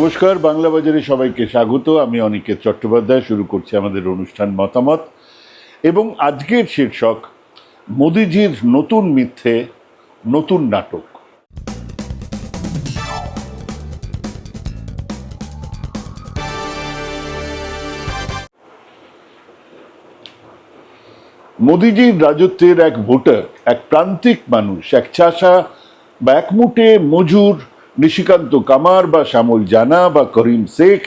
নমস্কার, বাংলা বাজারে সবাইকে স্বাগত। আমি অনিকেত চট্টোপাধ্যায়, শুরু করছি আমাদের অনুষ্ঠান মতামত। এবং আজকের শীর্ষক, মোদিজির নতুন মিথ্যে, নতুন নাটক। মোদিজির রাজত্বের এক ভোটার, এক প্রান্তিক মানুষ, এক চাষা বা একমুটে মজুর নিশিকান্ত কামার বা শ্যামল জানা বা করিম শেখ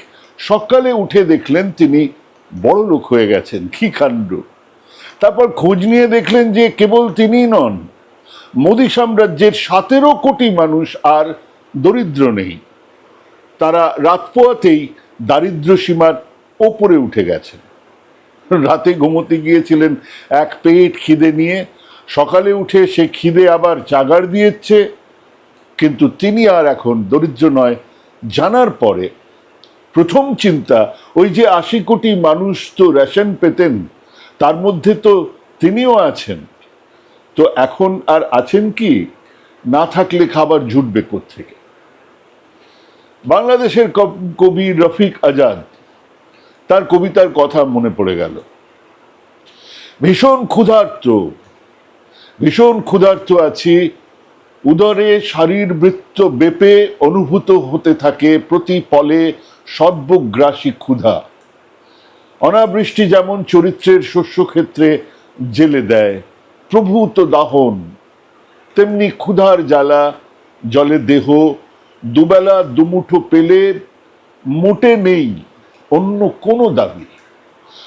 সকালে উঠে দেখলেন তিনি বড় লোক হয়ে গেছেন, কি কাণ্ড? তারপর খোঁজ নিয়ে দেখলেন যে কেবল তিনিই নন, মোদী সাম্রাজ্যের সতেরো কোটি মানুষ আর দরিদ্র নেই। তারা রাত পোয়াতেই দারিদ্র সীমার ওপরে উঠে গেছেন। রাতে ঘুমোতে গিয়েছিলেন, এক পেট খিদে নিয়ে। সকালে উঠে সে খিদে আবার জাগার দিয়েছে। কিন্তু তিনি আর এখন দরিদ্র নয়। জানার পরে প্রথম চিন্তা, ওই যে আশি কোটি মানুষ তো রেশন পেতেন, তার মধ্যে তো তিনিও আছেন। তো এখন আর আছেন কি? না থাকলে খাবার জুটবে থেকে বাংলাদেশের কবি রফিক আজাদ, তার কবিতার কথা মনে পড়ে গেল। ভীষণ ক্ষুধার্ত ভীষণ ক্ষুধার্ত আছি উদরে শারীরবৃত্ত বেপে অনুভূত হতে থাকে প্রতি পলে সর্বগ্রাসী ক্ষুধা। অনাবৃষ্টি যেমন চরিত্রের শস্যক্ষেত্রে জেলে দেয়, প্রভূত দাহন। তেমনি ক্ষুধার জ্বালা, জলে দেহ, দুবেলা দুমুঠো পেলে মোটে নেই অন্য কোনো দাবি।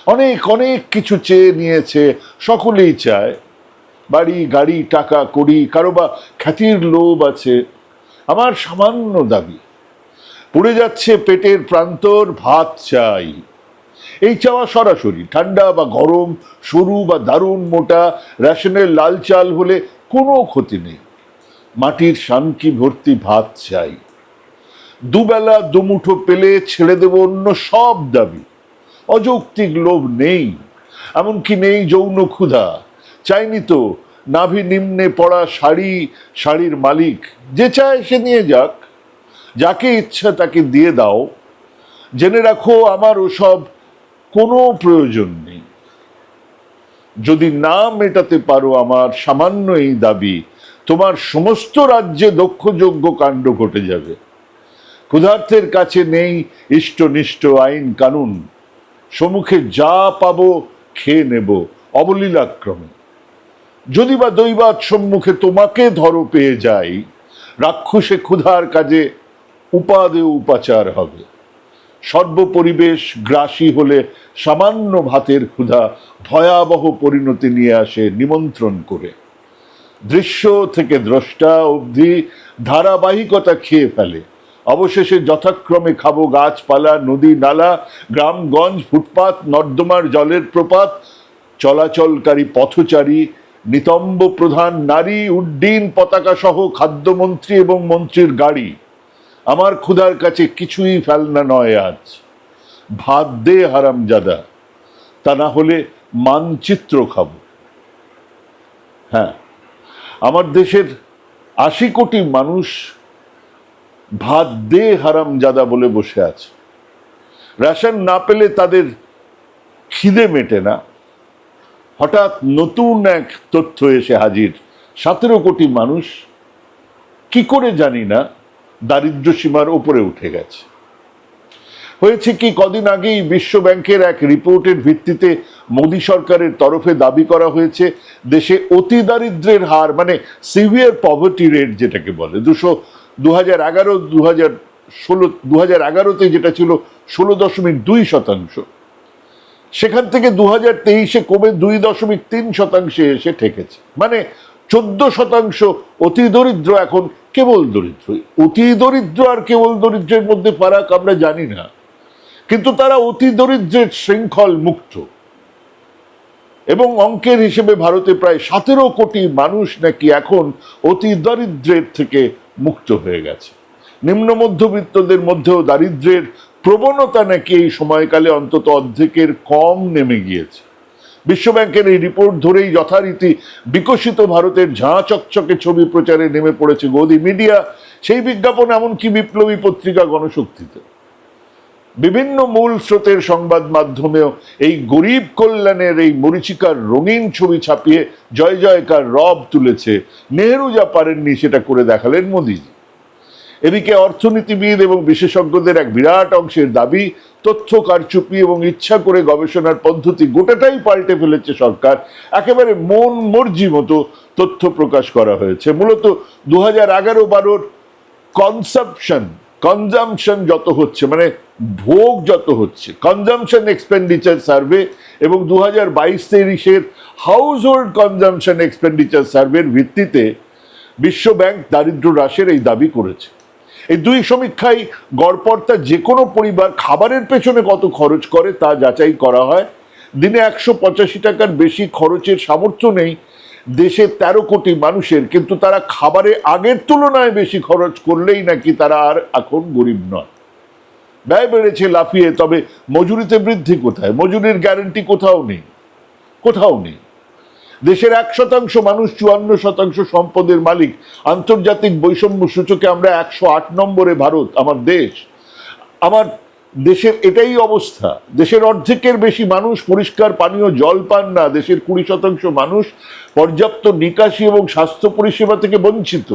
অনেক অনেক কিছু চেয়ে নিয়েছে, সকলেই চায়। বাড়ি, গাড়ি, টাকা, কড়ি, কারও বা খ্যাতির লোভ আছে। আমার সামান্য দাবি, পড়ে যাচ্ছে পেটের প্রান্তর ভাত চাই। এই চাওয়া সরাসরি, ঠান্ডা বা গরম, সরু বা দারুণ, মোটা, রেশনের লাল চাল হলে কোনো ক্ষতি নেই। মাটির শানকি ভর্তি ভাত চাই। দুবেলা দুমুঠো পেলে ছেড়ে দেব অন্য সব দাবি। অযৌক্তিক লোভ নেই, এমনকি নেই যৌন ক্ষুধা। চাইনি তো। নাভি নিম্নে পড়া শাড়ি, শাড়ির মালিক। যে চায় সে নিয়ে যাক। যাকে ইচ্ছা তাকে দিয়ে দাও। জেনে রাখো, আমার ওসব কোনো প্রয়োজন নেই। যদি না মেটাতে পারো আমার সামান্য এই দাবি, তোমার সমস্ত রাজ্যে দক্ষযোগ্য কাণ্ড ঘটে যাবে। ক্ষুধার্থের কাছে নেই ইষ্টনিষ্ট আইন কানুন। সম্মুখে যা পাবো খেয়ে নেব অবলীলাক্রমে। যদি বা দৈবাত সম্মুখে তোমাকে ধরো পেয়ে যাই, রাক্ষসে ক্ষুধার কাজে উপাদে উপাচার হবে। সর্বপরিবেশ গ্রাসী হলে সামান্য ভাতের ক্ষুধা ভয়াবহ পরিণতি নিয়ে আসে নিমন্ত্রণ করে। দৃশ্য থেকে দ্রষ্টা অবধি ধারাবাহিকতা খেয়ে ফেলে। অবশেষে যথাক্রমে খাব গাছপালা, নদী নালা, গ্রামগঞ্জ, ফুটপাত, নর্দমার জলের প্রপাত, চলাচলকারী পথচারী নিতম্ব প্রধান নারী উড্ডীন পতাকা সহ খাদ্যমন্ত্রী এবং মন্ত্রীর গাড়ি। আমার ক্ষুধার কাছে কিছুই ফেলনা নয় আজ। ভাত দে হারামজাদা, তা না হলে মানচিত্র খাব। হ্যাঁ আমার দেশের আশি কোটি মানুষ ভাত দে হারামজাদা বলে বসে আছে। রেশন না পেলে তাদের খিদে মেটে না। হঠাৎ নতুন এক তথ্য এসে হাজির। সতেরো কোটি মানুষ, কি করে জানি না দারিদ্র সীমার উপরে উঠে গেছে। হয়েছে কি, কদিন আগেই বিশ্ব ব্যাংকের এক রিপোর্টের ভিত্তিতে মোদী সরকারের তরফে দাবি করা হয়েছে, দেশে অতি দারিদ্রের হার মানে সিভিয়ার পভার্টি রেট যেটাকে বলে, দুশো দু হাজার এগারো দু হাজার ষোলো দু হাজার এগারোতে যেটা ছিল ষোলো দশমিক দুই শতাংশ। সেখান থেকে দু হাজার তেইশে কমে দুই দশমিক তিন শতাংশে এসে ঠেকেছে। মানে চোদ্দ শতাংশ অতি দরিদ্র এখন কেবল দরিদ্র। অতি দরিদ্র আর কেবল দরিদ্রের মধ্যে ফারাক আমরা জানি না। কিন্তু তারা অতি দরিদ্রের শৃঙ্খল মুক্ত। এবং অঙ্কের হিসেবে ভারতে প্রায় সতেরো কোটি মানুষ নাকি এখন অতি দরিদ্রের থেকে মুক্ত হয়ে গেছে। নিম্ন মধ্যবিত্তদের মধ্যেও দারিদ্রের প্রবণতা নাকি এই সময়কালে অন্তত অর্ধেকের কম নেমে গিয়েছে। বিশ্বব্যাংকের এই রিপোর্ট ধরেই যথারীতি বিকশিত ভারতের ঝাঁ চকচকে ছবি প্রচারে নেমে পড়েছে গদি মিডিয়া। সেই বিজ্ঞাপন এমনকি বিপ্লবী পত্রিকা গণশক্তিতে। বিভিন্ন মূল স্রোতের সংবাদ মাধ্যমেও এই গরিব কল্যাণের এই মরিচিকার রঙিন ছবি ছাপিয়ে জয় জয়কার রব তুলেছে। নেহেরু যা পারেননি সেটা করে দেখালেন মোদিজি। এদিকে অর্থনীতিবিদ এবং বিশেষজ্ঞদের এক বিরাট অংশের দাবি, তথ্য, কারচুপি এবং ইচ্ছা করে গবেষণার পদ্ধতি গোটাটাই পাল্টে ফেলেছে সরকার। একেবারে মন মর্জি মতো তথ্য প্রকাশ করা হয়েছে। মূলত দু হাজার এগারো বারোর কনসাপশন কনজামশন যত হচ্ছে মানে ভোগ যত হচ্ছে কনজামশন এক্সপেন্ডিচার সার্ভে এবং দু হাজার বাইশ তেইশের হাউস হোল্ড কনজামশন এক্সপেন্ডিচার সার্ভের ভিত্তিতে বিশ্ব ব্যাংক দারিদ্র হ্রাসের এই দাবি করেছে। এই দুই সমীক্ষায় গড়পড়তা যে কোনো পরিবার খাবারের পেছনে কত খরচ করে তা যাচাই করা হয়। দিনে একশো পঁচাশি টাকার বেশি খরচের সামর্থ্য নেই দেশের তেরো কোটি মানুষের, কিন্তু তারা খাবারে আগের তুলনায় বেশি খরচ করলেই নাকি তারা আর এখন গরিব নয়। ব্যয় বেড়েছে, লাফিয়ে, তবে মজুরিতে বৃদ্ধি কোথায়? মজুরির গ্যারেন্টি কোথাও নেই। কোথাও নেই। দেশের এক শতাংশ মানুষ চুয়ান্ন শতাংশ সম্পদের মালিক। আন্তর্জাতিক বৈষম্য সূচকে আমরা একশো আট নম্বরে ভারত, আমার দেশ। আমার দেশের এটাই অবস্থা। দেশের অর্ধেকের বেশি মানুষ পরিষ্কার পানীয় জল পান না। দেশের কুড়ি শতাংশ মানুষ পর্যাপ্ত নিকাশি এবং স্বাস্থ্য পরিষেবা থেকে বঞ্চিত।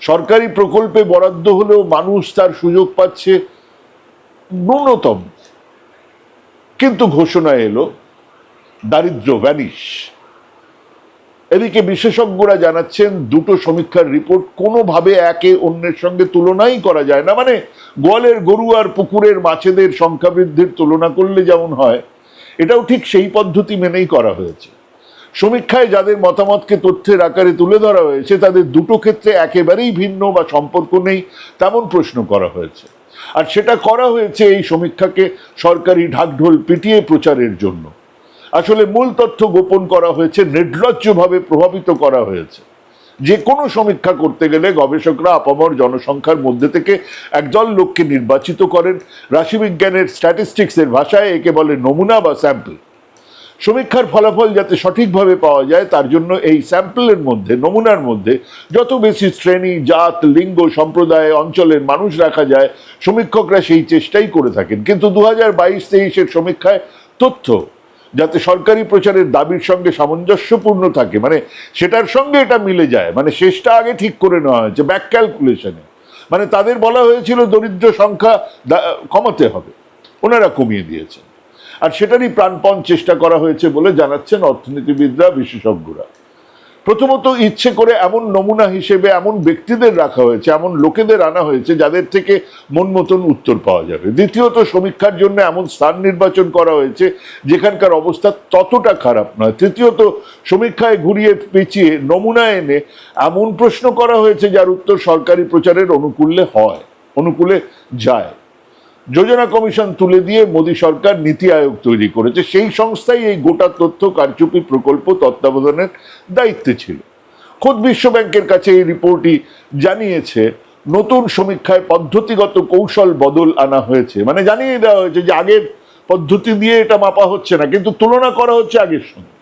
সরকারি প্রকল্পে বরাদ্দ হলেও মানুষ তার সুযোগ পাচ্ছে ন্যূনতম। কিন্তু ঘোষণা এলো দারিদ্র ভ্যানিশ এদিকে বিশেষজ্ঞরা জানাচ্ছেন, দুটো সমীক্ষার রিপোর্ট কোনোভাবে একে অন্যের সঙ্গে তুলনাই করা যায় না। মানে গোয়ালের গরু আর পুকুরের মাছেদের সংখ্যা বৃদ্ধির তুলনা করলে যেমন হয়, এটাও ঠিক সেই পদ্ধতি মেনেই করা হয়েছে। সমীক্ষায় যাদের মতামতকে তথ্যের আকারে তুলে ধরা হয়েছে, তাদের দুটো ক্ষেত্রে একেবারেই ভিন্ন বা সম্পর্ক নেই তেমন প্রশ্ন করা হয়েছে। আর সেটা করা হয়েছে এই সমীক্ষাকে সরকারি ঢাকঢোল পিটিয়ে প্রচারের জন্য। আসলে মূল তথ্য গোপন করা হয়েছে, নির্লজ্জভাবে প্রভাবিত করা হয়েছে। যে কোনো সমীক্ষা করতে গেলে গবেষকরা আপামর জনসংখ্যার মধ্যে থেকে একদল লোককে নির্বাচিত করেন। রাশিবিজ্ঞানের স্ট্যাটিস্টিক্সের ভাষায় একে বলে নমুনা বা স্যাম্পল। সমীক্ষার ফলাফল যাতে সঠিকভাবে পাওয়া যায়, তার জন্য এই স্যাম্পলের মধ্যে, নমুনার মধ্যে যত বেশি শ্রেণি, জাত, লিঙ্গ, সম্প্রদায়, অঞ্চলের মানুষ রাখা যায়, সমীক্ষকরা সেই চেষ্টাই করে থাকেন। কিন্তু দু হাজার বাইশ তেইশের সমীক্ষায় তথ্য যাতে সরকারি প্রচারের দাবির সঙ্গে সামঞ্জস্যপূর্ণ থাকে। মানে সেটার সঙ্গে এটা মিলে যায়। মানে শেষটা আগে ঠিক করে নেওয়া হয়েছে ব্যাক ক্যালকুলেশনে মানে তাদের বলা হয়েছিল দরিদ্র সংখ্যা কমাতে হবে। ওনারা কমিয়ে দিয়েছেন। আর সেটারই প্রাণপণ চেষ্টা করা হয়েছে বলে জানাচ্ছেন অর্থনীতিবিদরা, বিশেষজ্ঞরা। প্রথমত ইচ্ছে করে এমন নমুনা হিসেবে এমন ব্যক্তিদের রাখা হয়েছে, এমন লোকেদের আনা হয়েছে যাদের থেকে মন মতন উত্তর পাওয়া যাবে। দ্বিতীয়ত, সমীক্ষার জন্য এমন স্থান নির্বাচন করা হয়েছে যেখানকার অবস্থা ততটা খারাপ নয়। তৃতীয়ত, সমীক্ষায় ঘুরিয়ে পেঁচিয়ে নমুনা এনে এমন প্রশ্ন করা হয়েছে যার উত্তর সরকারি প্রচারের অনুকূলে হয়, অনুকূলে যায়। যোজনা কমিশন তুলে দিয়ে মোদী সরকার নীতি আয়োগ তৈরি করেছে, সেই সংস্থাই এই গোটা তথ্য, কারচুপি প্রকল্প তত্ত্বাবধানের দায়িত্বে ছিল। খোদ বিশ্ব ব্যাংকের কাছে এই রিপোর্টই জানিয়েছে, নতুন সমীক্ষায় পদ্ধতিগত কৌশল বদল আনা হয়েছে। মানে জানিয়ে দেওয়া হয়েছে যে আগের পদ্ধতি দিয়ে এটা মাপা হচ্ছে না, কিন্তু তুলনা করা হচ্ছে আগের সঙ্গে।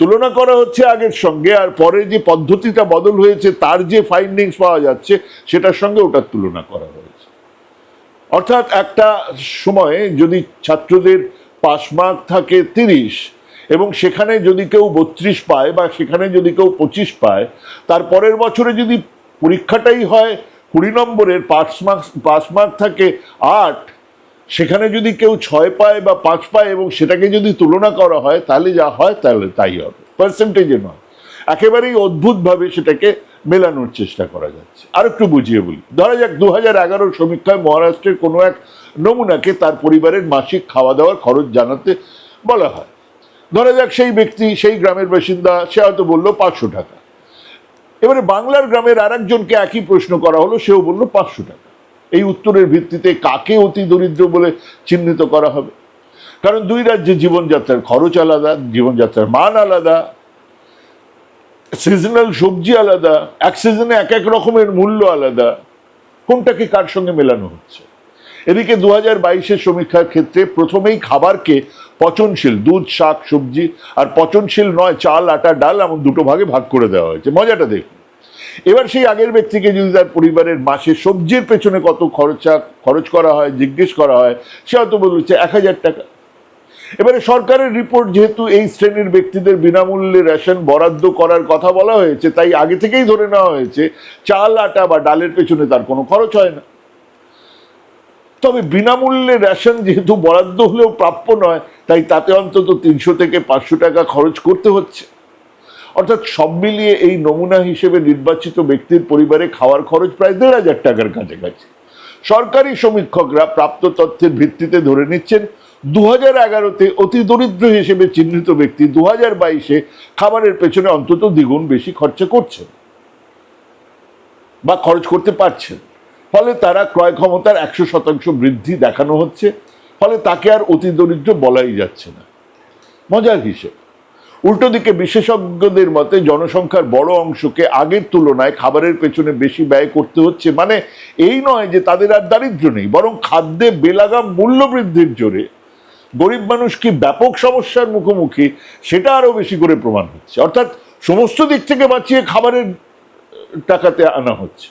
তুলনা করা হচ্ছে আগের সঙ্গে, আর পরে যে পদ্ধতিটা বদল হয়েছে, তার যে ফাইন্ডিংস পাওয়া যাচ্ছে, সেটার সঙ্গে ওটার তুলনা করা হয়েছে। অর্থাৎ একটা সময়ে যদি ছাত্রদের পাস মার্ক থাকে তিরিশ, এবং সেখানে যদি কেউ বত্রিশ পায় বা সেখানে যদি কেউ পঁচিশ পায়, তার পরের বছরে যদি পরীক্ষাটাই হয় কুড়ি নম্বরের পাস মার্ক পাস মার্ক থাকে আট, সেখানে যদি কেউ ছয় পায় বা পাঁচ পায় এবং সেটাকে যদি তুলনা করা হয়, তাহলে যা হয়, তাহলে তাই হবে। পার্সেন্টেজে নয়। একেবারেই অদ্ভুতভাবে সেটাকে মেলানোর চেষ্টা করা যাচ্ছে। আর একটু বুঝিয়ে বলি। ধরা যাক দু হাজার সমীক্ষায় মহারাষ্ট্রের কোনো এক নমুনাকে তার পরিবারের মাসিক খাওয়া দাওয়ার খরচ জানাতে বলা হয়। ধরা যাক সেই ব্যক্তি, সেই গ্রামের বাসিন্দা, সে হয়তো বলল পাঁচশো টাকা। এবারে বাংলার গ্রামের আর একজনকে একই প্রশ্ন করা হলো, সেও বলল পাঁচশো টাকা। এই উত্তরের ভিত্তিতে কাকে অতি দরিদ্র বলে চিহ্নিত করা হবে? কারণ দুই রাজ্যে জীবনযাত্রার খরচ আলাদা, জীবনযাত্রার মান আলাদা সিজনাল সবজি আলাদা, এক সিজনে এক এক রকমের মূল্য আলাদা। কোনটাকে কার সঙ্গে মেলানো হচ্ছে? এদিকে দু হাজার বাইশের সমীক্ষার ক্ষেত্রে প্রথমেই খাবারকে পচনশীল, দুধ, শাক, সবজি, আর পচনশীল নয়, চাল, আটা, ডাল, এমন দুটো ভাগে ভাগ করে দেওয়া হয়েছে। মজাটা দেখুন। এবার সেই আগের ব্যক্তিকে যদি তার পরিবারের মাসে সবজির পেছনে কত খরচা, খরচ করা হয়, জিজ্ঞেস করা হয়, সে হয়তো বলছে এক হাজার টাকা এবারে সরকারের রিপোর্ট যেহেতু এই শ্রেণির ব্যক্তিদের বিনামূল্যে রেশন বরাদ্দ করার কথা বলা হয়েছে, তাই আগে থেকেই ধরে নেওয়া হয়েছে, চাল, আটা বা ডালের পেছনে তার কোনো খরচ হয় না। তবে বিনামূল্যে রেশন যেহেতু বরাদ্দ হলেও প্রাপ্য নয়, তাই তাতে অন্তত তিনশো থেকে পাঁচশো টাকা খরচ করতে হচ্ছে। অর্থাৎ সব মিলিয়ে এই নমুনা হিসেবে নির্বাচিত ব্যক্তির পরিবারে খাওয়ার খরচ প্রায় দেড় হাজার টাকার কাছাকাছি। সরকারি সমীক্ষকরা প্রাপ্ত তথ্যের ভিত্তিতে ধরে নিচ্ছেন দু হাজার এগারোতে অতি দরিদ্র হিসেবে চিহ্নিত ব্যক্তি দু হাজার বাইশে খাবারের পেছনে অন্তত দ্বিগুণ বেশি খরচা করছেন বা খরচ করতে পারছেন। ফলে তারা ক্রয় ক্ষমতার একশো শতাংশ বৃদ্ধি দেখানো হচ্ছে। ফলে তাকে আর অতি দরিদ্র বলাই যাচ্ছে না। মজার হিসেব, উল্টো দিকে বিশেষজ্ঞদের মতে জনসংখ্যার বড় অংশকে আগের তুলনায় খাবারের পেছনে বেশি ব্যয় করতে হচ্ছে। মানে এই নয় যে তাদের আর দারিদ্র্য নেই, বরং খাদ্যে বেলাগাম মূল্য বৃদ্ধির জোরে গরিব মানুষ কি ব্যাপক সমস্যার মুখোমুখি? সেটা আরও বেশি করে প্রমাণ হচ্ছে। অর্থাৎ সমস্ত দিক থেকে বাঁচিয়ে খাবারের টাকাতে আনা হচ্ছে।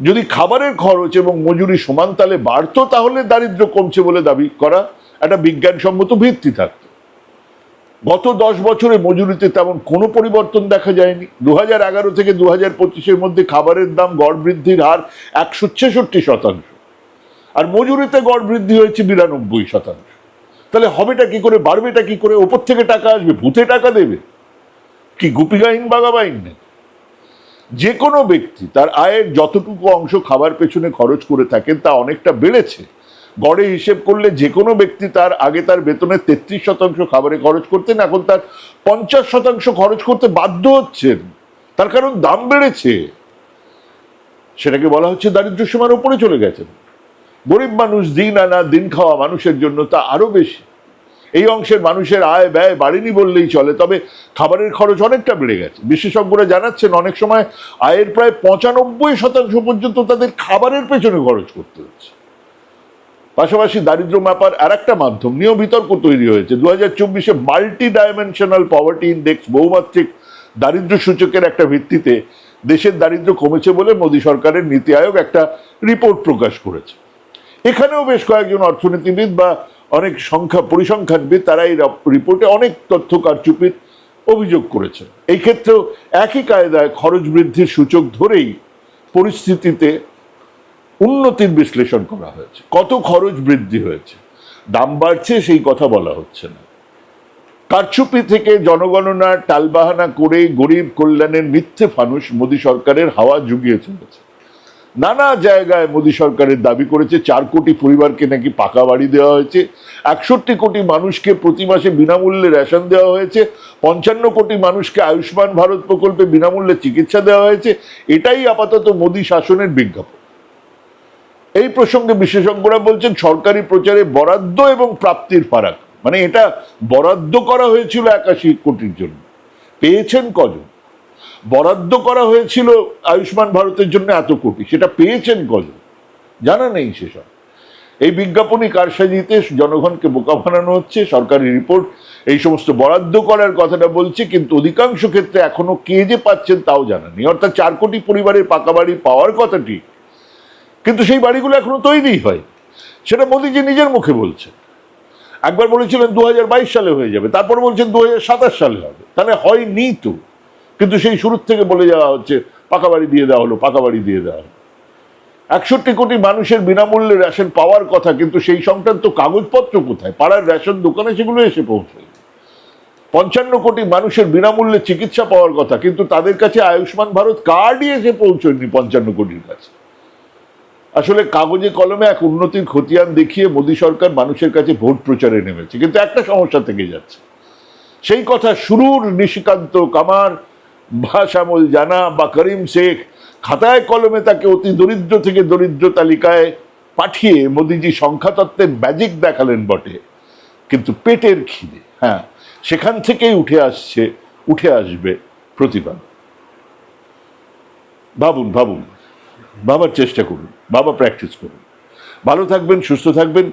যদি খাবারের খরচ এবং মজুরি সমান তালে বাড়তো, তাহলে দারিদ্র কমছে বলে দাবি করা একটা বিজ্ঞানসম্মত ভিত্তি থাকতো। গত দশ বছরে মজুরিতে তেমন কোনো পরিবর্তন দেখা যায়নি। দু হাজার এগারো থেকে দু হাজার মধ্যে খাবারের দাম গড় বৃদ্ধির হার একশো ছেষট্টি শতাংশ। আর মজুরিতে গড় বৃদ্ধি হয়েছে বিরানব্বই শতাংশ। তাহলে হবেটা কি করে, বাড়বেটা কি করে? ওপর থেকে টাকা আসবে, ভূতে টাকা দেবে। কি গুপিকাহীন বাগাবাইন নেই? যে কোনো ব্যক্তি তার আয়ের যতটুকু অংশ খাবার পেছনে খরচ করে থাকেন তা অনেকটা বেড়েছে। গড়ে হিসেব করলে যে কোনো ব্যক্তি তার আগে তার বেতনের তেত্রিশ শতাংশ খাবারে খরচ করতেন, এখন তার পঞ্চাশ শতাংশ খরচ করতে বাধ্য হচ্ছেন। তার কারণ দাম বেড়েছে। সেটাকে বলা হচ্ছে দারিদ্র সীমার উপরে চলে গেছেন। গরিব মানুষ দিন আনা, দিন খাওয়া মানুষের জন্য তা আরও বেশি। এই অংশের মানুষের আয় ব্যয় বাড়েনি বললেই চলে, তবে খাবারের খরচ অনেকটা বেড়ে গেছে। বিশেষজ্ঞরা জানাচ্ছেন, অনেক সময় আয়ের প্রায় পঁচানব্বই শতাংশ পর্যন্ত তাদের খাবারের পেছনে খরচ করতে হচ্ছে। পাশাপাশি দারিদ্র মাপার আর একটা মাধ্যম নিয়েও বিতর্ক তৈরি হয়েছে। দু হাজার চব্বিশে মাল্টি ডাইমেনশনাল পভার্টি ইন্ডেক্স বহুমাত্রিক দারিদ্র সূচকের একটা ভিত্তিতে দেশের দারিদ্র কমেছে বলে মোদী সরকারের নীতি আয়োগ একটা রিপোর্ট প্রকাশ করেছে। এখানেও বেশ কয়েকজন অর্থনীতিবিদ বা অনেক সংখ্যা পরিসংখ্যানবিদ তারা এই রিপোর্টে অনেক তথ্য কারচুপির অভিযোগ করেছেন। এই ক্ষেত্রেও একই কায়দায় খরচ বৃদ্ধির সূচক ধরেই পরিস্থিতিতে উন্নতির বিশ্লেষণ করা হয়েছে। কত খরচ বৃদ্ধি হয়েছে? দাম বাড়ছে, সেই কথা বলা হচ্ছে না। কারচুপি থেকে জনগণনা টালবাহানা করে গরিব কল্যাণের মিথ্যে ফানুষ মোদী সরকারের হাওয়া জুগিয়ে চলেছে। নানা জায়গায় মোদী সরকারের দাবি করেছে, চার কোটি পরিবারকে নাকি পাকা বাড়ি দেওয়া হয়েছে, একষট্টি কোটি মানুষকে প্রতি মাসে বিনামূল্যে রেশন দেওয়া হয়েছে, পঞ্চান্ন কোটি মানুষকে আয়ুষ্মান ভারত প্রকল্পে বিনামূল্যে চিকিৎসা দেওয়া হয়েছে, এটাই আপাতত মোদী শাসনের বিজ্ঞাপন। এই প্রসঙ্গে বিশেষজ্ঞরা বলছেন, সরকারি প্রচারে বরাদ্দ এবং প্রাপ্তির ফারাক মানে এটা বরাদ্দ করা হয়েছিল একাশি কোটির জন্য। পেয়েছেন কজন? বরাদ্দ করা হয়েছিল আয়ুষ্মান ভারতের জন্য এত কোটি। সেটা পেয়েছেন কজন? জানা নেই সেসব। এই বিজ্ঞাপনী কারসাজিতে জনগণকে বোকা বানানো হচ্ছে, সরকারি রিপোর্ট, এই সমস্ত বরাদ্দ করার কথাটা বলছে, কিন্তু অধিকাংশ ক্ষেত্রে এখনও কে যে পাচ্ছেন তাও জানা নেই। অর্থাৎ চার কোটি পরিবারের পাকা বাড়ি পাওয়ার কথাটি কিন্তু সেই বাড়িগুলো এখনও তৈরি হয়। সেটা মোদীজি নিজের মুখে বলছেন। একবার বলেছিলেন দু হাজার বাইশ সালে হয়ে যাবে, তারপর বলছেন দু হাজার সাতাশ সালে হবে। তাহলে হয়নি তো। কিন্তু সেই শুরুর থেকে বলে যাওয়া হচ্ছে, পাকা বাড়ি দিয়ে দেওয়া হলো, পাকা বাড়ি দিয়ে দেওয়া হলো। একষট্টি কোটি মানুষের বিনামূল্যে রেশন পাওয়ার কথা, কিন্তু সেই সংক্রান্ত কাগজপত্র কোথায়? পাড়ার রেশন দোকানে সেগুলো এসে পৌঁছায় পঞ্চান্ন কোটি মানুষের বিনামূল্যে চিকিৎসা পাওয়ার কথা, কিন্তু তাদের কাছে আয়ুষ্মান ভারত কার্ডই এসে পৌঁছয়নি পঞ্চান্ন কোটির কাছে। আসলে কাগজে কলমে এক উন্নতির খতিয়ান দেখিয়ে মোদী সরকার মানুষের কাছে ভোট প্রচারে নেমেছে, কিন্তু একটা সমস্যা থেকে যাচ্ছে। সেই কথা শুরুর নিশিকান্ত কামার শ্যামল জানা বা করিম শেখ খাতায় কলমে তাকে অতি দরিদ্র থেকে দরিদ্র তালিকায় পাঠিয়ে মোদিজি সংখ্যাতত্ত্বের ম্যাজিক দেখালেন বটে। কিন্তু পেটের খিদে হ্যাঁ সেখান থেকেই উঠে আসছে, উঠে আসবে প্রতিবাদ। ভাবুন ভাবুন, ভাবার চেষ্টা করুন বাবা প্র্যাকটিস করুন। ভালো থাকবেন, সুস্থ থাকবেন।